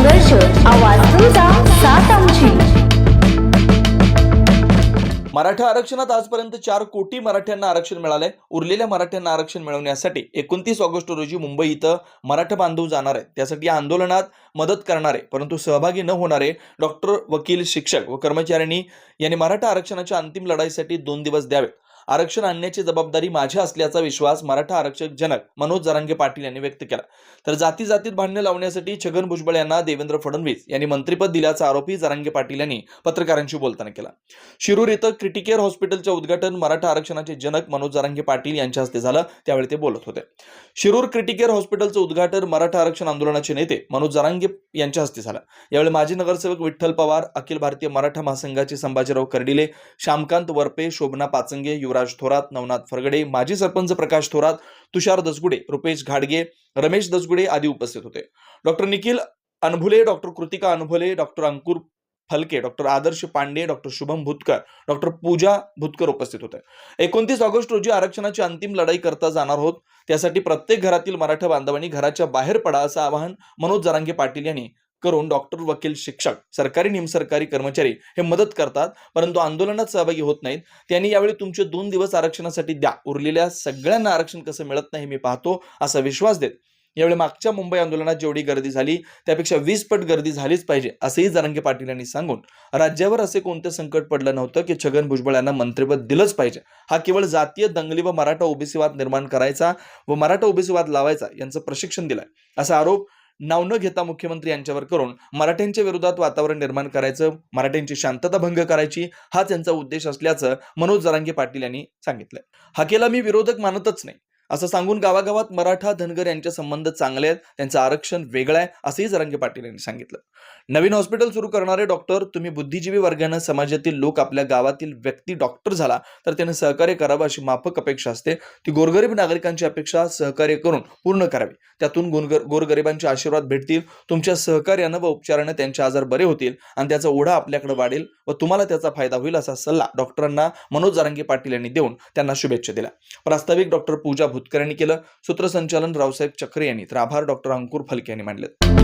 संघर्ष आवाज तुमचा साथ आमची. मराठा आरक्षणात आजपर्यंत चार कोटी मराठ्यांना आरक्षण मिळालंय. उरलेल्या मराठ्यांना आरक्षण मिळवण्यासाठी एकोणतीस ऑगस्ट रोजी मुंबई इथं मराठा बांधव जाणार आहे त्यासाठी या आंदोलनात मदत करणारे परंतु सहभागी न होणारे डॉक्टर वकील शिक्षक व कर्मचाऱ्यांनी यांनी मराठा आरक्षणाच्या अंतिम लढाईसाठी दोन दिवस द्यावेत. आरक्षण आणण्याची जबाबदारी माझी असल्याचा विश्वास मराठा आरक्षक जनक मनोज जरांगे पाटील यांनी व्यक्त केला. तर जाती जातीत भांडणे लावण्यासाठी छगन भुजबळ यांना देवेंद्र फडणवीस यांनी मंत्रिपद दिल्याचा आरोपही जरांगे पाटील यांनी पत्रकारांशी बोलताना केला. शिरूर इथं क्रिटिकेअर हॉस्पिटलचं उद्घाटन मराठा आरक्षणाचे जनक मनोज जरांगे पाटील यांच्या हस्ते झालं त्यावेळी ते बोलत होते. शिरूर क्रिटिकेअर हॉस्पिटलचं उद्घाटन मराठा आरक्षण आंदोलनाचे नेते मनोज जरांगे यांच्या हस्ते झालं. यावेळी माजी नगरसेवक विठ्ठल पवार अखिल भारतीय मराठा महासंघाचे संभाजीराव कर्डिले श्यामकांत वरपे शोभना पाचंगे युवराज थोरात नवनाथ फरगडे माजी सरपंच प्रकाश थोरात तुषार दसगुडे रुपेश घाडगे रमेश दसगुडे आदी उपस्थित होते. Doctor Nikhil Anbhule doctor Kritika Anbhule doctor Ankur Phalke doctor Adarsh Pande doctor Shubham Bhutkar doctor Pooja Bhutkar उपस्थित होते. एकोणतीस ऑगस्ट रोजी आरक्षणाची अंतिम लढाई करता जाणार आहोत त्यासाठी प्रत्येक घरातील मराठा बांधवांनी घराच्या बाहेर पडा असं आवाहन मनोज जरांगे पाटील यांनी करून डॉक्टर वकील शिक्षक सरकारी निमसरकारी कर्मचारी हे मदत करतात. परंतु आंदोलनात सहभागी होत नाहीत. त्यांनी यावेळी तुमचे दोन दिवस आरक्षणासाठी द्या. उरलेल्या सगळ्यांना आरक्षण कसं मिळत नाही मी पाहतो असा विश्वास देत. यावेळी मागच्या मुंबई आंदोलनात जेवढी गर्दी झाली त्यापेक्षा वीस पट गर्दी झालीच पाहिजे असंही जरांगे पाटील यांनी सांगून. राज्यावर असे कोणते संकट पडलं नव्हतं की छगन भुजबळ यांना मंत्रिपद दिलंच पाहिजे. हा केवळ जातीय दंगली व मराठा ओबीसीवाद निर्माण करायचा व मराठा ओबीसीवाद लावायचा यांचं प्रशिक्षण दिलंय. असा आरोप नाव न घेता मुख्यमंत्री यांच्यावर करून मराठ्यांच्या विरोधात वातावरण निर्माण करायचं मराठ्यांची शांतता भंग करायची हा त्यांचा उद्देश असल्याचं मनोज जरांगे पाटील यांनी सांगितलंय. हकेला मी विरोधक मानतच नाही. असं सांगून गावागावात मराठा धनगर यांचे संबंध चांगले आहेत त्यांचं आरक्षण वेगळं आहे असंही जरांगे पाटील यांनी सांगितलं. नवीन हॉस्पिटल सुरू करणारे डॉक्टर तुम्ही बुद्धिजीवी वर्गानं समाजातील लोक आपल्या गावातील व्यक्ती डॉक्टर झाला तर त्याने सहकार्य करावं अशी माफक अपेक्षा असते. ती गोरगरीब नागरिकांची अपेक्षा सहकार्य करून पूर्ण करावी. त्यातून गुणगर गोरगरिबांचे आशीर्वाद भेटतील तुमच्या सहकार्यानं व उपचारानं त्यांचे आजार बरे होतील आणि त्याचा ओढा आपल्याकडे वाढेल व तुम्हाला त्याचा फायदा होईल असा सल्ला डॉक्टरांना मनोज जारंगे पाटील यांनी देऊन त्यांना शुभेच्छा दिल्या. प्रास्ताविक डॉक्टर पूजा भुतकर यांनी केलं. सूत्रसंचालन रावसाहेब चक्रे यांनी. तर आभार डॉक्टर अंकुर फलके यांनी मांडले